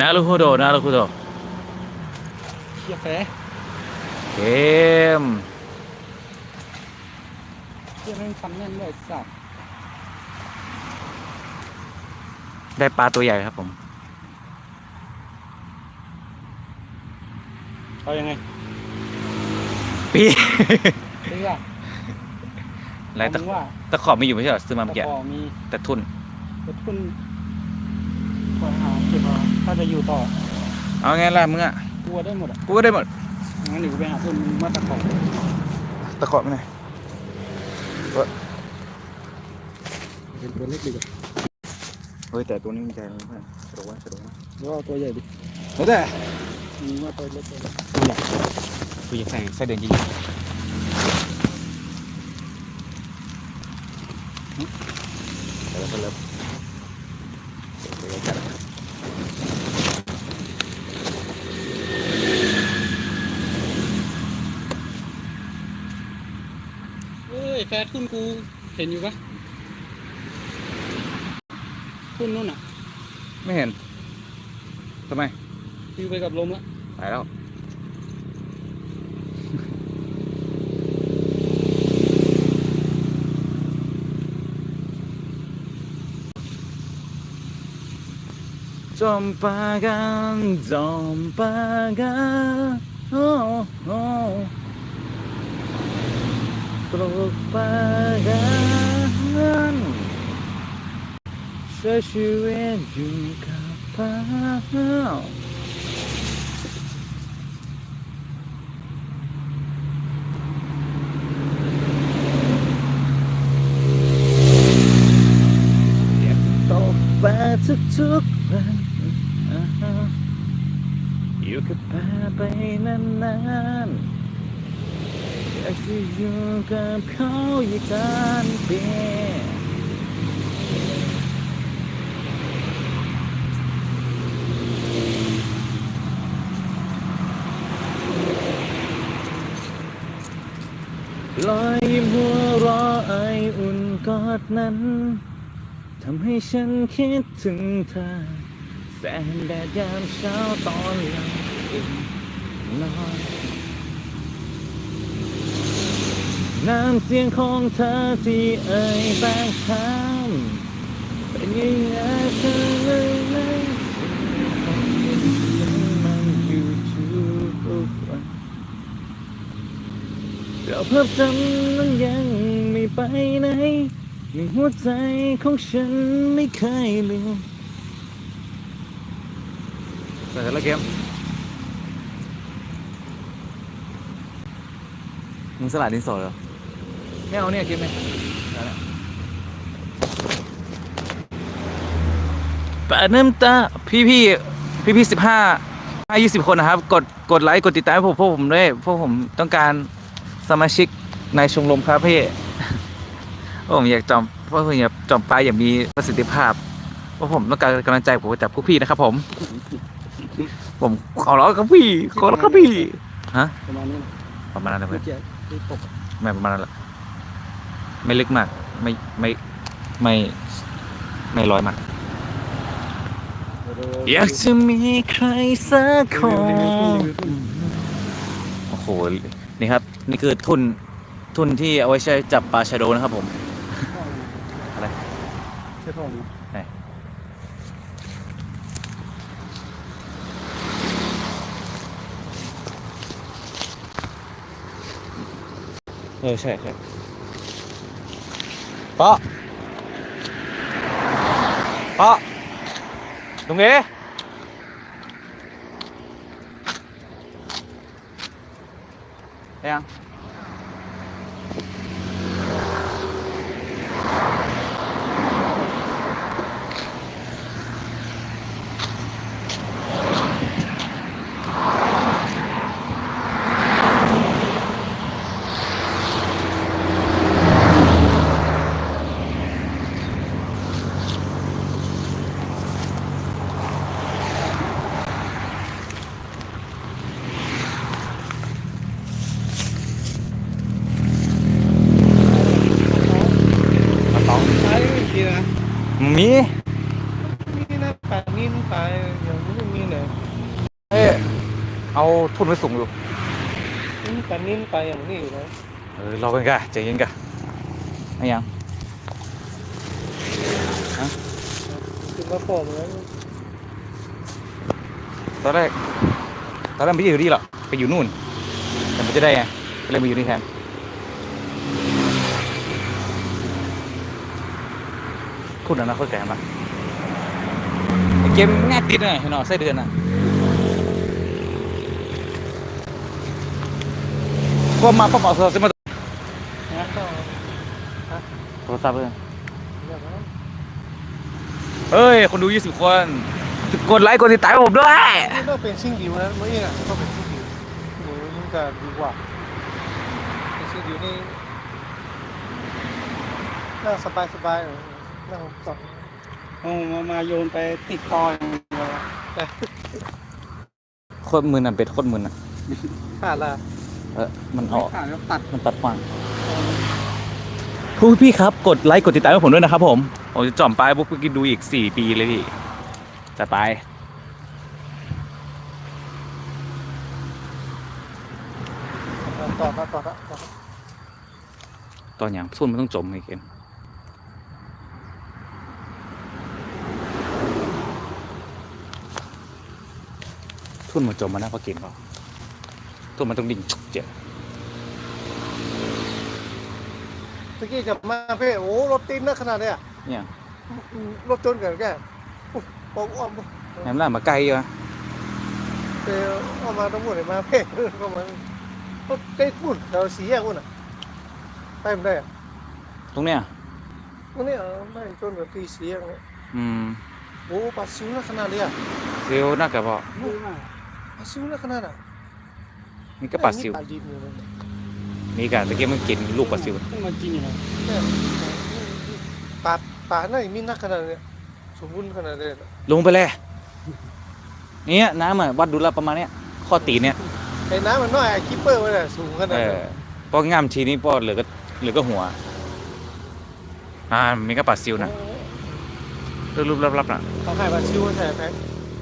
なるほどなるほど เฮียแฟ เกม เฮียแม่งฟันแน่นเลยสัตว์ ได้ปลาตัวใหญ่ครับผม เอายังไง ปี เรือ อะไรตะ เอามึงว่า ตะขอบมีอยู่ไม่ใช่เหรอซื้อมาเมื่อกี้ ตะขอมี แต่ทุน กระทุน ถ้าจะอยู่ต่อเอาไงล่ะมึงอะกลัวได้หมดอะกูก็ได้หมดงั้นเดี๋ยวกูไปหาเพื่อนมึงมาตะขอตะขอบไม่ไหนเป็นตัวเล็กดีกว่าเฮ้ยแต่ตัวนี้มันใจเลยเพื่อนสะดวกว่าสะดวกนะหรือว่าเอาตัวใหญ่ดิแล้วแต่มึงว่าตัวเล็กตัวเล็กกูอยากกูอยากใส่ไส้เดือนจริงเดี๋ยวเราเริ่มเดี๋ยวเราจัด เอ้ยแฟร์ทุนกูเห็นอยู่ปะทุนนู่นอะ ไม่เห็นทำไมฟิวไปกับลมละไปแล้วจอมปากันจอม ปากันโลุกปากันใช้ชีวิตอยู่กับปาอยากตกปลาทุกวันอ่าฮะอยู่กับปลาไปนานๆ อยากจะอยู่กับเขาอยู่กันเป็นรอยยิ้มหัวเราะไออุ่นกอดนั้นทำให้ฉันคิดถึงเธอ แสงแดดยามเช้าตอนหลังตื่นนอน น้ำเสียงของเธอที่เอ่ยแบงคำเป็นยังไงเธอเลยเลยมันอยู่ทุกวันเราเพิ่มจำนั้นยังไม่ไปไหนในหัวใจของฉันไม่เคยลืมเสร็จแล้วเกมมึงสลัดดินสอเหรอ ไม่เอาเนี่ยเกมไหมแปดน้ำตาพี่พี่พี่พี่สิบห้าห้ายี่สิบคนนะครับ กดกดไลค์กดติดตามให้ผมพวกผมด้วยพวกผมต้องการสมาชิกในชมรมครับพี่เพราะผมอยากจอมเพราะผมอยากจอมปลาอย่างมีประสิทธิภาพเพราะผมต้องการกำลังใจผมจากพวกพี่นะครับผม ผมขอร้องครับพี่ขอร้องครับพี่ฮะประมาณนี้นะประมาณนั้นนะเมื่เพื่ออนกี้ที่ตกไม่ประมาณนั้นแหละ ไม่ลึกมาก ไม่ไม่ไม่ไม่ร้อยมากอยากจะมีใครสักคนโอ้โห นี่ครับ นี่คือทุนทุนที่เอาไว้ใช้จับปลาชะโดนะครับผม อะไรใช่พ่อมึงไหนเออ ใช่ใช่ ปะปะตรงนี้ได้ยังมาต้อง ใช่ไม่คิดนะมีนี่นะปากนี่นี่ตายอย่างนี้ไม่มีไหนเอาทุนไว้สูงอยู่นี่กันนิ่มไปอย่างนี้อยู่นะเออรอกันกะใจเย็นกะไอ้ยังคือมาโผล่แล้วตอนแรกตอนแรกไม่ได้อยู่นี่หรอกไปอยู่นู่นแต่มันจะได้ไงก็เลยมาอยู่นี่แทน คุณอนาคตไกลมั้ยไอ้เกมง่ายติดเลยเห็นหรอไส้เดือนอะก็มาปั๊บเอาโทรศัพท์มานะก็โทรศัพท์เลยอย่างนั้นเฮ้ย คนดู20คน กดไลค์กดติดตามให้ผมด้วยนี่ต้องเป็นซิ่งดิวนะเมื่อกี้อะต้องเป็นซิ่งดิวหนูมันจะดีกว่าเป็นซิ่งดิวนี่น่าสบายสบายเลย น่าสบเอามามาโยนไปติดคออย่างเดียวอะโคตรมือน่ะเป็ดโคตรมือน่ะขาดละเออมันออกขาดแล้วตัดมันตัดขวางผู้พี่ครับ กดไลค์กดติดตามให้ผมด้วยนะครับ ผมผมจะจ่อมปลายพวกพี่ดูอีก4ปีเลยพี่จะตายต่อต่อต่อต่อต่อตอนอย่างส่วนมันต้องจมไอ้เกม ทุนมันจมมานะเพราะเกมเปล่าทุนมันต้องดิ่งเจ็บตะกี้จะมาเพ่โอ้รถติดนะขนาดเนี้ยเนี่ยรถจนกันแกบอกอ้อมแหมล่ามาไกลอยู่อะเดี๋ยวเอามาทั้งหมดเลยมาเพ่ก็มันรถติดปุ่นเราสีแยกปุ่นอะได้ไม่ได้อะตรงเนี้ยตรงนี้ไม่จนแบบตีสีแยกเนี่ยอืมโอ้ปลาซิวนะขนาดนี้อะเซลลน่าจะพอดีมากปลา ซิวนะขนาดอะนี่ก็ปลาซิวปลาดิบอยู่เลยนี่กันตะเกียบมันกินลูกปลาซิวต้องมากินอยู่นะเนี่ยปลาปลาไหนมีนักขนาดเนี้ยสมบูรณ์ขนาดนี้ลงไปเลยเนี่ยน้ำอะวัดดูแล้วประมาณเนี้ยข้อตีนเนี่ยไอ้น้ำมันน้อยไอ้คิปเปอร์มันอะสูงขนาดเอนี้อพองามทีนี้พอเหลือก็เหลือก็หัว อ่ามีก็ปลาซิวนะรูปๆลับๆน่ะเขาให้ปลาซิวใช่ไหม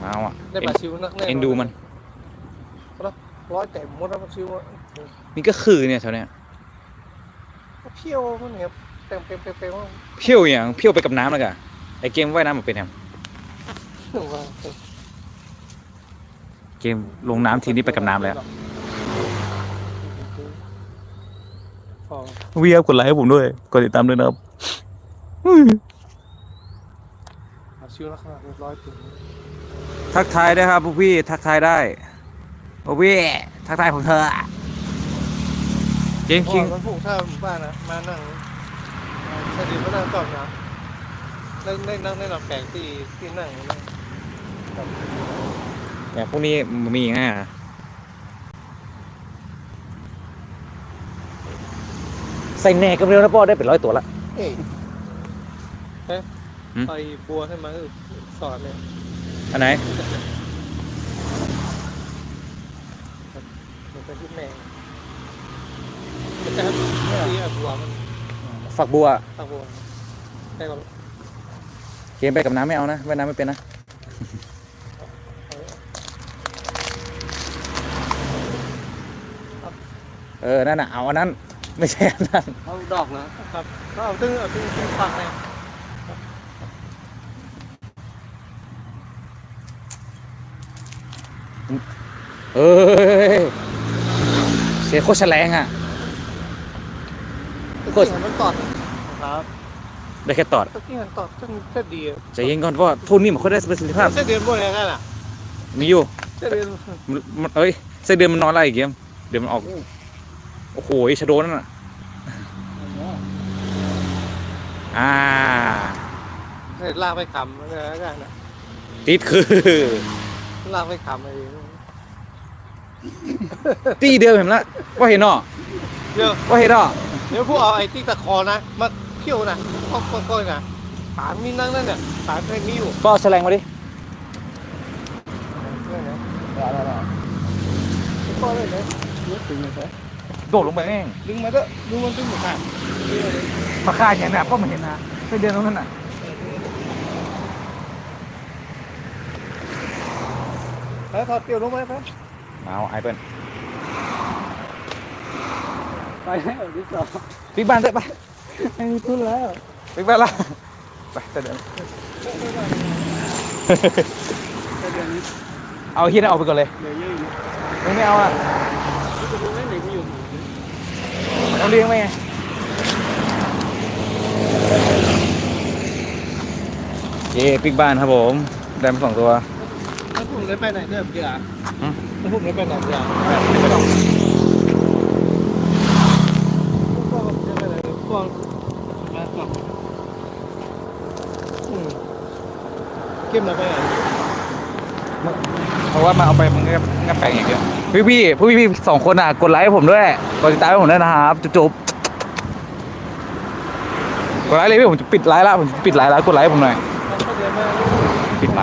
เอาอะได้ปลาซิวนักแน่เอ็นดูมัน ร้อยแต่หมดแล้วปลาซิวอะนี่ก็คือเนี่ยแถวเนี้ยเพี้ยวมันเนี่ยเต็มเต็มเต็มเต็มว่าเพี้ยวอย่างเพี้ยวไปกับน้ำแล้วกะไอเกมว่ายน้ำมันเป็นแฮมหนึ่งว่าเกมลงน้ำทีนี้ไปกับน้ำแล้วอ๋อวีครับกดไลค์ให้ผมด้วย กดติดตามด้วยนะครับปลาซิวนักขนาดร้อยถึงทักทายได้ครับพวกพี่ทักทายได้ พวกพี่ทักทายผมเธอะเจมส์คิงมันผูกถ้าบ้านนะมานั่งสถิตมานั่งตอบนะได้ได้นั่งได้หลับแปลกที่ที่นั่งนะอย่างพวกนี้มันมีง่ายอะใส่แหนกกันเร็วนะพ่อได้เป็นร้อยตัวละเอ้ยเฮ้ยหืมไปบัวให้มาเออสอนเนี่ยอันไหน มัน เป็นที่แม่มันจะที่บัวมันฝักบัวตะบัวใช่ก่อนเกมไปกับน้ำไม่เอานะว่ายน้ำไม่เป็นนะเออ นั่นน่ะ เอาอันนั้น ไม่ใช่อันนั้น เอาดอกเหรอครับก็เอาตึ้งเอาตึ้งตึ้งปักเลยเอ้ยเสียโคตรแฉลงอะตะกี้หันมันตอดครับได้แค่ตอดตะกี้หันตอดซึ่งเส้นดีอะใจเย็นก่อนเพราะว่าทุนนี่มันค่อยได้ประสิทธิภาพเส้นเดือนบนอะไรกันอะมีอยู่เส้นเดือนมันมันเอ้ยไส้เดือนมันนอนอะไรอีกเกมเดี๋ยวมันออกโอ้โหชะโดนั่นน่ะอ่าเส้นลากไปขำอะไรกันอะติดคือลากไปขำอะไร ตีเดียวเห็นละว่าเห็นเนาะเดี๋ยวว่าเห็นเนาะเดี๋ยวพวกเอาไอ้ที่ตะคอนะมาเที่ยวนะก็ก็ก็นะปานมีนั่งนั่นเนี่ยปานเคยมีอยู่ก็เอาแฉลงมาดิเนี่ยนะก็เลยนะนึกถึงเลยโดดลงไปเองดึงมาเถอะดึงมันดึงหมดค่ะมาฆ่าอย่างน่ะก็ไม่เห็นนะไส้เดือนตรงนั้นน่ะแล้วถอดเปลี่ยวลงไหมครับ เอาไอเปิ้ลไปแล้วที่สองปิกบ้านเถอะไปไม่มีทุนแล้วปิกบ้านละไปเสด็จแต่เดี๋ยวนี้เอาเฮียนนออกไปก่อนเลยเหลือเยอะอยู่มึงไม่เอาอะจะดูเล่นไหนก็อยู่เอาเลี้ยงไหมไงเย่ปิกบ้านครับผม ได้มาสองตัว แล้วผมเลยไปไหนเนี่ยเดี๋ยวหืม แล้วผมเลยไปไหนเดี๋ยวไม่ต้องพวกจะไปไหนพวกมาต่อเก็บมาไปไหนเพราะว่ามาเอาไปมันก็งับแปลงอย่างเดียวพี่พี่พี่พี่สองคนอะกดไลค์ให้ผมด้วยกดติดตามให้ผมด้วยนะครับจุ๊บกดไลค์เลยพี่ผมจะปิดไลค์ละผมจะปิดไลค์แล้วกดไลค์ผมหน่อยปิดไลค์